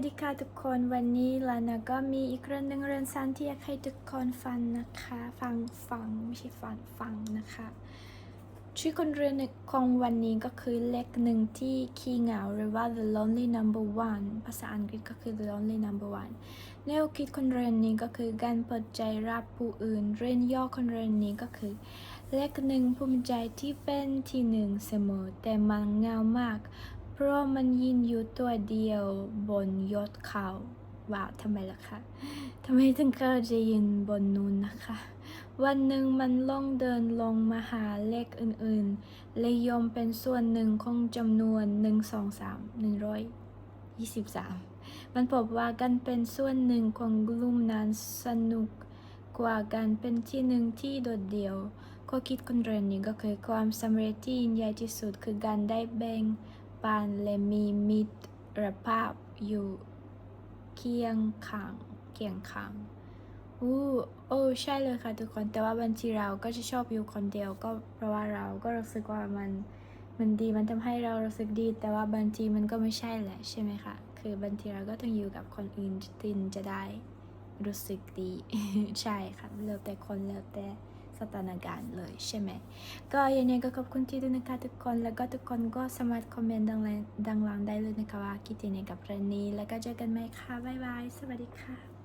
วัสดีค่ะทุกคนวันนี้ลานาก็มีอีกเรื่องหนึ่งเรื่องสั้นที่อยากให้ทุกคนฟังนะคะ ฟังฟังไม่ใช่ฟังฟังนะคะชื่อคนเรียนของวันนี้ก็คือเลขหนึ่งที่ขี้เหงาหรือว่า the lonely number one ภาษาอังกฤษก็คือ the lonely number one แนวคิดคนเรียนนี้ก็คือการเปิดใจรับผู้อื่น เรียนย่อคนเรียนนี้ก็คือ เลขหนึ่งภูมิใจที่เป็นที่หนึ่งเสมอ แต่มันเหงามาก เพราะมันยินอยู่ตัวเดียวบนยอดเขาว้าวทำไมล่ะคะทำไมถึงเขาจะยืนบนนู้นนะคะ วันหนึ่งมันล่องเดินลงมาหาเลขอื่นๆ เลยยอมเป็นส่วนหนึ่งของจำนวน 1 2 3 123 มันพบว่าการเป็นส่วนหนึ่งของกลุ่มนั้นสนุกกว่าการเป็นที่หนึ่งที่โดดเดี่ยวข้อคิดคนเรียนนี้ก็คือความสำเร็จที่ยิ่งใหญ่ที่สุดคือการได้แบ่ง ปันและมีมิตรภาพอยู่เคียงข้างเคียงข้างอู้โอ้ใช่เลยค่ะทุกคนแต่ว่าบางทีเราก็จะชอบอยู่คนเดียวก็เพราะว่าเราก็รู้สึกว่ามันมันดีมันทำให้เรารู้สึกดี แต่ว่าบางทีมันก็ไม่ใช่แหละใช่ไหมคะคือบางทีเราก็ต้องอยู่กับคนอื่นตินจะได้รู้สึกดี ใช่ค่ะแล้วแต่คนแล้วแต่ สถานการณ์เลยใช่ไหมก็ยังไงก็ขอบคุณที่ดูนะคะทุกคนแล้วก็ทุกคนก็สามารถคอมเมนต์ดังล่างดังล่างได้เลยนะคะว่าคิดยังไงกับเรื่องนี้แล้วก็เจอกันใหม่ค่ะบ๊ายบายสวัสดีค่ะ